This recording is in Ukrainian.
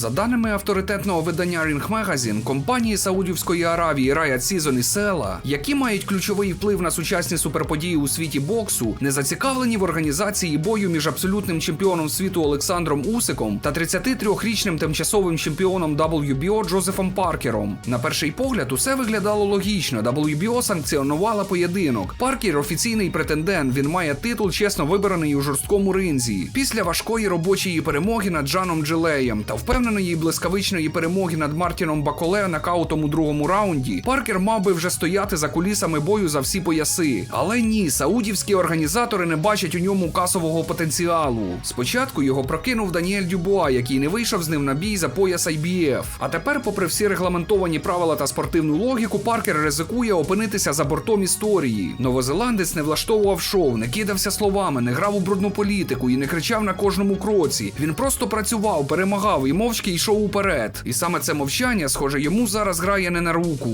За даними авторитетного видання Ring Magazine, компанії Саудівської Аравії Riot Season і Села, які мають ключовий вплив на сучасні суперподії у світі боксу, не зацікавлені в організації бою між абсолютним чемпіоном світу Олександром Усиком та 33-річним тимчасовим чемпіоном WBO Джозефом Паркером. На перший погляд, усе виглядало логічно. WBO санкціонувала поєдинок. Паркер офіційний претендент. Він має титул, чесно вибраний у жорсткому ринзі. Після важкої робочої перемоги над Джаном Джилеєм та впевненої блискавичної перемоги над Мартіном Баколе нокаутом у другому раунді. Паркер мав би вже стояти за кулісами бою за всі пояси. Але ні, саудівські організатори не бачать у ньому касового потенціалу. Спочатку його прокинув Даніель Дюбуа, який не вийшов з ним на бій за пояс IBF. А тепер, попри всі регламентовані правила та спортивну логіку, Паркер ризикує опинитися за бортом історії. Новозеландець не влаштовував шоу, не кидався словами, не грав у брудну політику і не кричав на кожному кроці. Він просто працював, перемагав і мовчки йшов уперед. І саме це мовчання, схоже, йому зараз грає не на руку.